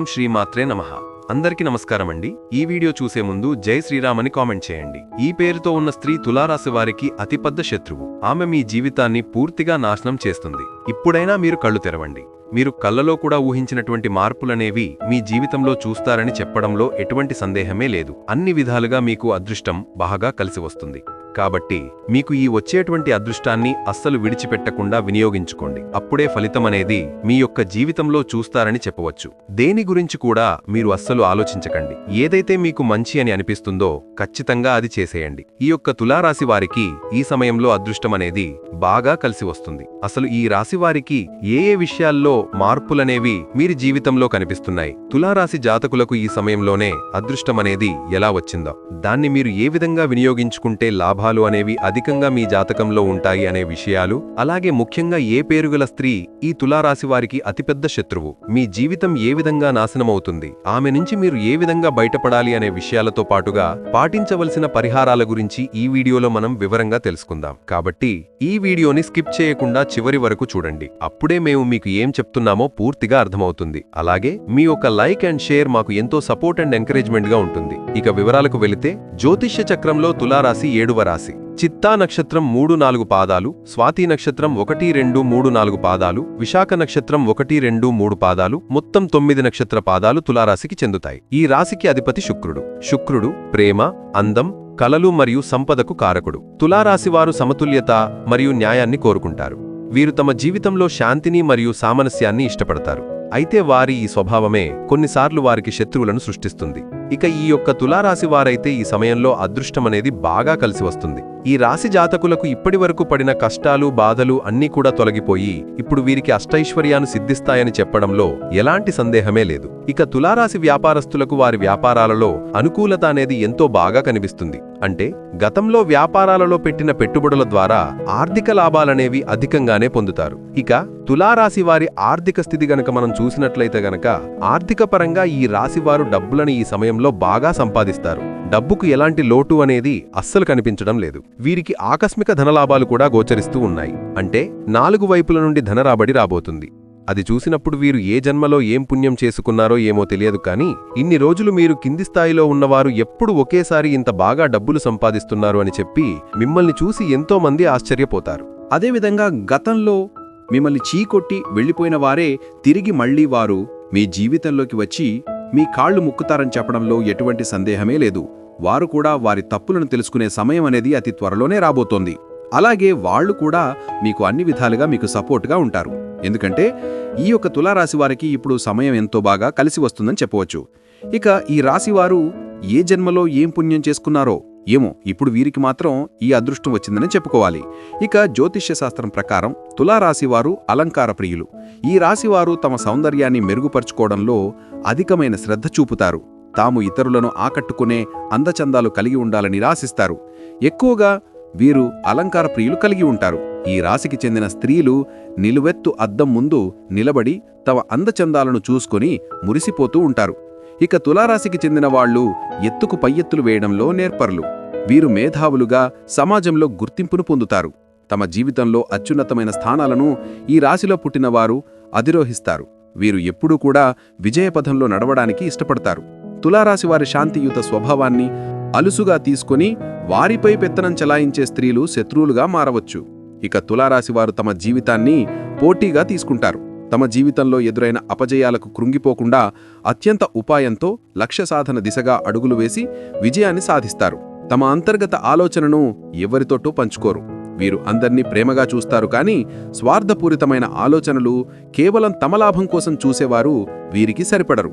ఓం శ్రీమాత్రే నమ. అందరికీ నమస్కారమండి. ఈ వీడియో చూసే ముందు జై శ్రీరామ్ అని కామెంట్ చేయండి. ఈ పేరుతో ఉన్న స్త్రీ తులారాశి వారికి అతిపెద్ద శత్రువు. ఆమె మీ జీవితాన్ని పూర్తిగా నాశనం చేస్తుంది. ఇప్పుడైనా మీరు కళ్ళు తెరవండి. మీరు కళ్ళలో కూడా ఊహించినటువంటి మార్పులనేవి మీ జీవితంలో చూస్తారని చెప్పడంలో ఎటువంటి సందేహమే లేదు. అన్ని విధాలుగా మీకు అదృష్టం బాగా కలిసి వస్తుంది. కాబట్టి మీకు ఈ వచ్చేటువంటి అదృష్టాన్ని అస్సలు విడిచిపెట్టకుండా వినియోగించుకోండి. అప్పుడే ఫలితం అనేది మీ యొక్క జీవితంలో చూస్తారని చెప్పవచ్చు. దేని గురించి కూడా మీరు అస్సలు ఆలోచించకండి. ఏదైతే మీకు మంచి అని అనిపిస్తుందో ఖచ్చితంగా అది చేసేయండి. ఈ యొక్క తులారాశి వారికి ఈ సమయంలో అదృష్టం అనేది బాగా కలిసి వస్తుంది. అసలు ఈ రాశి వారికి ఏ ఏ విషయాల్లో మార్పులనేవి మీరు జీవితంలో కనిపిస్తున్నాయి? తులారాశి జాతకులకు ఈ సమయంలోనే అదృష్టం అనేది ఎలా వచ్చిందో దాన్ని మీరు ఏ విధంగా వినియోగించుకుంటే లాభం లాభాలు అనేవి అధికంగా మీ జాతకంలో ఉంటాయి అనే విషయాలు అలాగే ముఖ్యంగా ఏ పేరుగల స్త్రీ ఈ తులారాశి వారికి అతిపెద్ద శత్రువు. మీ జీవితం ఏ విధంగా నాశనమవుతుంది? ఆమె నుంచి మీరు ఏ విధంగా బయటపడాలి అనే విషయాలతో పాటుగా పాటించవలసిన పరిహారాల గురించి ఈ వీడియోలో మనం వివరంగా తెలుసుకుందాం. కాబట్టి ఈ వీడియోని స్కిప్ చేయకుండా చివరి వరకు చూడండి. అప్పుడే మేము మీకు ఏం చెప్తున్నామో పూర్తిగా అర్థమవుతుంది. అలాగే మీ యొక్క లైక్ అండ్ షేర్ మాకు ఎంతో సపోర్ట్ అండ్ ఎంకరేజ్మెంట్గా ఉంటుంది. ఇక వివరాలకు వెళితే జ్యోతిష్య చక్రంలో తులారాశి ఏడువ రాశి. చిత్తా నక్షత్రం మూడు నాలుగు పాదాలు స్వాతి నక్షత్రం ఒకటి రెండు మూడు నాలుగు పాదాలు విశాఖ నక్షత్రం ఒకటి రెండు మూడు పాదాలు మొత్తం తొమ్మిది నక్షత్ర పాదాలు తులారాశికి చెందుతాయి. ఈ రాశికి అధిపతి శుక్రుడు. శుక్రుడు ప్రేమ అందం కలలు మరియు సంపదకు కారకుడు. తులారాశివారు సమతుల్యత మరియు న్యాయాన్ని కోరుకుంటారు. వీరు తమ జీవితంలో శాంతిని మరియు సామరస్యాన్ని ఇష్టపడతారు. అయితే వారి ఈ స్వభావమే కొన్నిసార్లు వారికి శత్రువులను సృష్టిస్తుంది. ఇక ఈ యొక్క తులారాశి వారైతే ఈ సమయంలో అదృష్టమనేది బాగా కలిసి వస్తుంది. ఈ రాశి జాతకులకు ఇప్పటివరకు పడిన కష్టాలు బాధలు అన్నీ కూడా తొలగిపోయి ఇప్పుడు వీరికి అష్టైశ్వర్యాన్ని సిద్ధిస్తాయని చెప్పడంలో ఎలాంటి సందేహమే లేదు. ఇక తులారాశి వ్యాపారస్తులకు వారి వ్యాపారాలలో అనుకూలత అనేది ఎంతో బాగా కనిపిస్తుంది. అంటే గతంలో వ్యాపారాలలో పెట్టిన పెట్టుబడుల ద్వారా ఆర్థిక లాభాలనేవి అధికంగానే పొందుతారు. ఇక తులారాశి వారి ఆర్థిక స్థితి గనక మనం చూసినట్లయితే గనక ఆర్థిక పరంగా ఈ రాశివారు డబ్బులను ఈ సమయంలో బాగా సంపాదిస్తారు. డబ్బుకు ఎలాంటి లోటు అనేది అస్సలు కనిపించడం లేదు. వీరికి ఆకస్మిక ధనలాభాలు కూడా గోచరిస్తూ ఉన్నాయి. అంటే నాలుగు వైపుల నుండి ధనరాబడి రాబోతుంది. అది చూసినప్పుడు వీరు ఏ జన్మలో ఏం పుణ్యం చేసుకున్నారో ఏమో తెలియదు కానీ ఇన్ని రోజులు మీరు కింది స్థాయిలో ఉన్నవారు ఎప్పుడు ఒకేసారి ఇంత బాగా డబ్బులు సంపాదిస్తున్నారు అని చెప్పి మిమ్మల్ని చూసి ఎంతో మంది ఆశ్చర్యపోతారు. అదేవిధంగా గతంలో మిమ్మల్ని చీకొట్టి వెళ్ళిపోయిన వారే తిరిగి మళ్ళీ వారు మీ జీవితంలోకి వచ్చి మీ కాళ్ళు ముక్కుతారని చెప్పడంలో ఎటువంటి సందేహమే లేదు. వారు కూడా వారి తప్పులను తెలుసుకునే సమయం అనేది అతి త్వరలోనే రాబోతోంది. అలాగే వాళ్ళు కూడా మీకు అన్ని విధాలుగా మీకు సపోర్ట్గా ఉంటారు. ఎందుకంటే ఈ యొక్క తులారాశి వారికి ఇప్పుడు సమయం ఎంతో బాగా కలిసి వస్తుందని చెప్పవచ్చు. ఇక ఈ రాశివారు ఏ జన్మలో ఏం పుణ్యం చేసుకున్నారో ఏమో ఇప్పుడు వీరికి మాత్రం ఈ అదృష్టం వచ్చిందని చెప్పుకోవాలి. ఇక జ్యోతిష్యశాస్త్రం ప్రకారం తులారాశివారు అలంకార ప్రియులు. ఈ రాశివారు తమ సౌందర్యాన్ని మెరుగుపరుచుకోవడంలో అధికమైన శ్రద్ధ చూపుతారు. తాము ఇతరులను ఆకట్టుకునే అందచందాలు కలిగి ఉండాలని రాశిస్తారు ఎక్కువగా వీరు అలంకార ప్రియులు కలిగి ఉంటారు. ఈ రాశికి చెందిన స్త్రీలు నిలువెత్తు అద్దం ముందు నిలబడి తమ అందచందాలను చూసుకొని మురిసిపోతూ ఉంటారు. ఇక తులారాశికి చెందిన వాళ్ళు ఎత్తుకు పై ఎత్తులు వేయడంలో నేర్పరులు. వీరు మేధావులుగా సమాజంలో గుర్తింపును పొందుతారు. తమ జీవితంలో అత్యున్నతమైన స్థానాలను ఈ రాశిలో పుట్టినవారు అధిరోహిస్తారు. వీరు ఎప్పుడూ కూడా విజయపథంలో నడవడానికి ఇష్టపడతారు. తులారాశి వారి శాంతియుత స్వభావాన్ని అలుసుగా తీసుకొని వారిపై పెత్తనం చలాయించే స్త్రీలు శత్రువులుగా మారవచ్చు. ఇక తులారాశి వారు తమ జీవితాన్ని పోటీగా తీసుకుంటారు. తమ జీవితంలో ఎదురైన అపజయాలకు కృంగిపోకుండా అత్యంత ఉపాయంతో లక్ష్య సాధన దిశగా అడుగులు వేసి విజయాన్ని సాధిస్తారు. తమ అంతర్గత ఆలోచనను ఎవరితోటూ పంచుకోరు. వీరు అందర్నీ ప్రేమగా చూస్తారు కానీ స్వార్థపూరితమైన ఆలోచనలు కేవలం తమ లాభం కోసం చూసేవారు వీరికి సరిపడరు.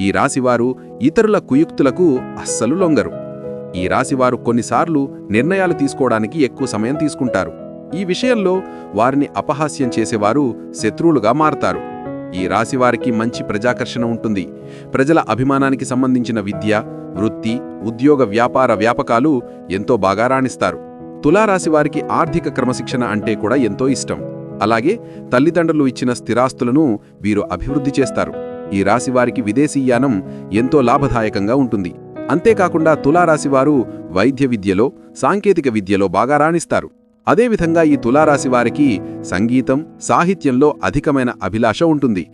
ఈ రాశివారు ఇతరుల కుయుక్తులకు అస్సలు లొంగరు. ఈ రాశివారు కొన్నిసార్లు నిర్ణయాలు తీసుకోవడానికి ఎక్కువ సమయం తీసుకుంటారు. ఈ విషయంలో వారిని అపహాస్యం చేసేవారు శత్రువులుగా మారతారు. ఈ రాశివారికి మంచి ప్రజాకర్షణ ఉంటుంది. ప్రజల అభిమానానికి సంబంధించిన విద్య వృత్తి ఉద్యోగ వ్యాపార వ్యాపకాలు ఎంతో బాగా రాణిస్తారు. తులారాశివారికి ఆర్థిక క్రమశిక్షణ అంటే కూడా ఎంతో ఇష్టం. అలాగే తల్లిదండ్రులు ఇచ్చిన స్థిరాస్తులను వీరు అభివృద్ధి చేస్తారు. ఈ రాశివారికి విదేశీయానం ఎంతో లాభదాయకంగా ఉంటుంది. అంతేకాకుండా తులారాశివారు వైద్య విద్యలో సాంకేతిక విద్యలో బాగా రాణిస్తారు. అదేవిధంగా ఈ తులారాశి వారికి సంగీతం సాహిత్యంలో అధికమైన అభిలాష ఉంటుంది.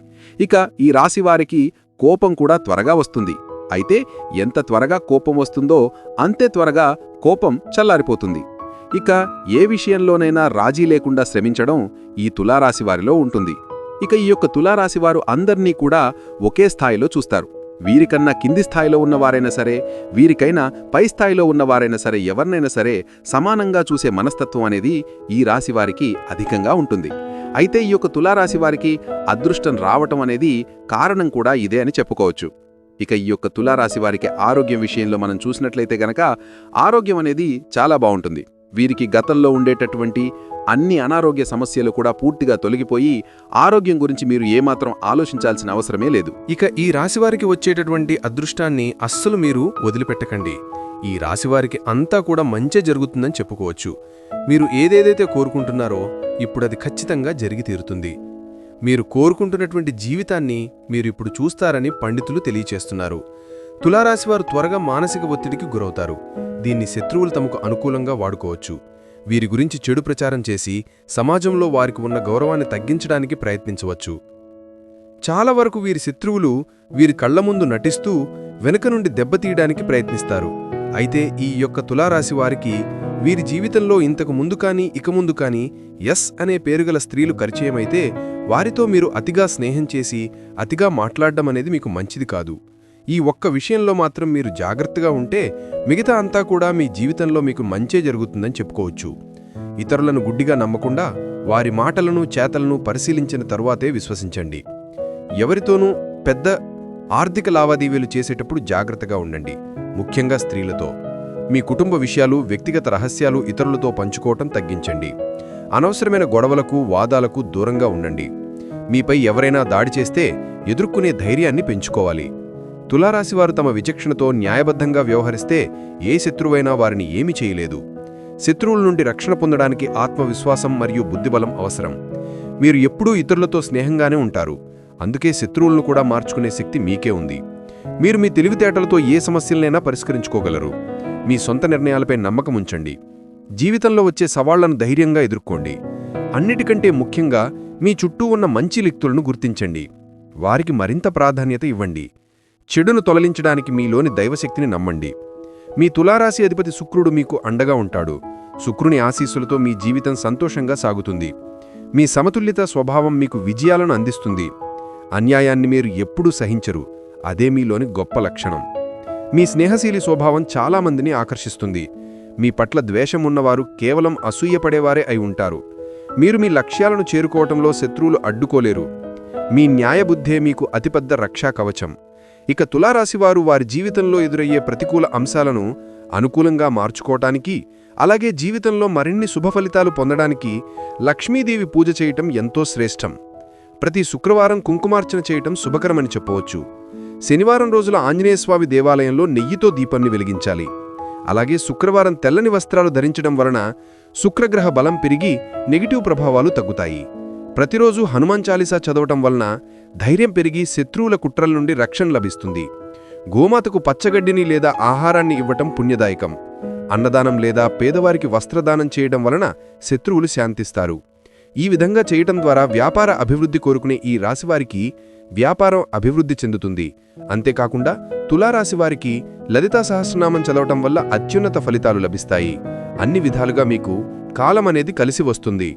ఇక ఈ రాశివారికి కోపం కూడా త్వరగా వస్తుంది. అయితే ఎంత త్వరగా కోపం వస్తుందో అంతే త్వరగా కోపం చల్లారిపోతుంది. ఇక ఏ విషయంలోనైనా రాజీ లేకుండా శ్రమించడం ఈ తులారాశివారిలో ఉంటుంది. ఇక ఈ యొక్క తులారాశివారు అందర్నీ కూడా ఒకే స్థాయిలో చూస్తారు. వీరికన్నా కింది స్థాయిలో ఉన్నవారైనా సరే వీరికైనా పై స్థాయిలో ఉన్నవారైనా సరే ఎవరినైనా సరే సమానంగా చూసే మనస్తత్వం అనేది ఈ రాశివారికి అధికంగా ఉంటుంది. అయితే ఈ యొక్క తులారాశి వారికి అదృష్టం రావటం అనేది కారణం కూడా ఇదే అని చెప్పుకోవచ్చు. ఇక ఈ యొక్క తులారాశి వారికి ఆరోగ్యం విషయంలో మనం చూసినట్లయితే గనక ఆరోగ్యం అనేది చాలా బాగుంటుంది. వీరికి గతంలో ఉండేటటువంటి అన్ని అనారోగ్య సమస్యలు కూడా పూర్తిగా తొలగిపోయి ఆరోగ్యం గురించి మీరు ఏమాత్రం ఆలోచించాల్సిన అవసరమే లేదు. ఇక ఈ రాశివారికి వచ్చేటటువంటి అదృష్టాన్ని అస్సలు మీరు వదిలిపెట్టకండి. ఈ రాశివారికి అంతా కూడా మంచే జరుగుతుందని చెప్పుకోవచ్చు. మీరు ఏదేదైతే కోరుకుంటున్నారో ఇప్పుడు అది ఖచ్చితంగా జరిగి తీరుతుంది. మీరు కోరుకుంటున్నటువంటి జీవితాన్ని మీరు ఇప్పుడు చూస్తారని పండితులు తెలియచేస్తున్నారు. తులారాశివారు త్వరగా మానసిక ఒత్తిడికి గురవుతారు. దీన్ని శత్రువులు తమకు అనుకూలంగా వాడుకోవచ్చు. వీరి గురించి చెడు ప్రచారం చేసి సమాజంలో వారికి ఉన్న గౌరవాన్ని తగ్గించడానికి ప్రయత్నించవచ్చు. చాలా వరకు వీరి శత్రువులు వీరి కళ్ళ ముందు నటిస్తూ వెనుక నుండి దెబ్బతీయడానికి ప్రయత్నిస్తారు. అయితే ఈ యొక్క తులారాశి వారికి వీరి జీవితంలో ఇంతకు ముందు కానీ ఇక ముందు కానీ ఎస్ అనే పేరుగల స్త్రీలు పరిచయమైతే వారితో మీరు అతిగా స్నేహం చేసి అతిగా మాట్లాడడం అనేది మీకు మంచిది కాదు. ఈ ఒక్క విషయంలో మాత్రం మీరు జాగ్రత్తగా ఉంటే మిగతా అంతా కూడా మీ జీవితంలో మీకు మంచే జరుగుతుందని చెప్పుకోవచ్చు. ఇతరులను గుడ్డిగా నమ్మకుండా వారి మాటలను చేతలను పరిశీలించిన తరువాతే విశ్వసించండి. ఎవరితోనూ పెద్ద ఆర్థిక లావాదేవీలు చేసేటప్పుడు జాగ్రత్తగా ఉండండి. ముఖ్యంగా స్త్రీలతో. మీ కుటుంబ విషయాలు వ్యక్తిగత రహస్యాలు ఇతరులతో పంచుకోవటం తగ్గించండి. అనవసరమైన గొడవలకు వాదాలకు దూరంగా ఉండండి. మీపై ఎవరైనా దాడి చేస్తే ఎదుర్కొనే ధైర్యాన్ని పెంచుకోవాలి. తులారాశివారు తమ విచక్షణతో న్యాయబద్ధంగా వ్యవహరిస్తే ఏ శత్రువైనా వారిని ఏమి చేయలేదు. శత్రువుల నుండి రక్షణ పొందడానికి ఆత్మవిశ్వాసం మరియు బుద్ధిబలం అవసరం. మీరు ఎప్పుడూ ఇతరులతో స్నేహంగానే ఉంటారు. అందుకే శత్రువులను కూడా మార్చుకునే శక్తి మీకే ఉంది. మీరు మీ తెలివితేటలతో ఏ సమస్యలనైనా పరిష్కరించుకోగలరు. మీ సొంత నిర్ణయాలపై నమ్మకం ఉంచండి. జీవితంలో వచ్చే సవాళ్ళను ధైర్యంగా ఎదుర్కోండి. అన్నిటికంటే ముఖ్యంగా మీ చుట్టూ ఉన్న మంచి లిక్తులను గుర్తించండి. వారికి మరింత ప్రాధాన్యత ఇవ్వండి. చెడును తొలగించడానికి మీలోని దైవశక్తిని నమ్మండి. మీ తులారాశి అధిపతి శుక్రుడు మీకు అండగా ఉంటాడు. శుక్రుని ఆశీస్సులతో మీ జీవితం సంతోషంగా సాగుతుంది. మీ సమతుల్యత స్వభావం మీకు విజయాలను అందిస్తుంది. అన్యాయాన్ని మీరు ఎప్పుడూ సహించరు. అదే మీలోని గొప్ప లక్షణం. మీ స్నేహశీలి స్వభావం చాలామందిని ఆకర్షిస్తుంది. మీ పట్ల ద్వేషం ఉన్నవారు కేవలం అసూయపడేవారే అయి ఉంటారు. మీరు మీ లక్ష్యాలను చేరుకోవటంలో శత్రువులు అడ్డుకోలేరు. మీ న్యాయబుద్ధే మీకు అతిపెద్ద రక్షా కవచం. ఇక తులారాశివారు వారి జీవితంలో ఎదురయ్యే ప్రతికూల అంశాలను అనుకూలంగా మార్చుకోవటానికి అలాగే జీవితంలో మరిన్ని శుభ ఫలితాలు పొందడానికి లక్ష్మీదేవి పూజ చేయటం ఎంతో శ్రేష్టం. ప్రతి శుక్రవారం కుంకుమార్చన చేయటం శుభకరమని చెప్పవచ్చు. శనివారం రోజుల ఆంజనేయస్వామి దేవాలయంలో నెయ్యితో దీపాన్ని వెలిగించాలి. అలాగే శుక్రవారం తెల్లని వస్త్రాలు ధరించడం వలన శుక్రగ్రహ బలం పెరిగి నెగిటివ్ ప్రభావాలు తగ్గుతాయి. ప్రతిరోజు హనుమాన్ చాలీసా చదవటం వలన ధైర్యం పెరిగి శత్రువుల కుట్రల నుండి రక్షణ లభిస్తుంది. గోమాతకు పచ్చగడ్డిని లేదా ఆహారాన్ని ఇవ్వటం పుణ్యదాయకం. అన్నదానం లేదా పేదవారికి వస్త్రదానం చేయడం వలన శత్రువులు శాంతిస్తారు. ఈ విధంగా చేయటం ద్వారా వ్యాపార అభివృద్ధి కోరుకునే ఈ రాశివారికి వ్యాపారం అభివృద్ధి చెందుతుంది. అంతేకాకుండా తులారాశివారికి లలితా సహస్రనామం చదవటం వల్ల అత్యున్నత ఫలితాలు లభిస్తాయి. అన్ని విధాలుగా మీకు కాలం అనేది కలిసి వస్తుంది.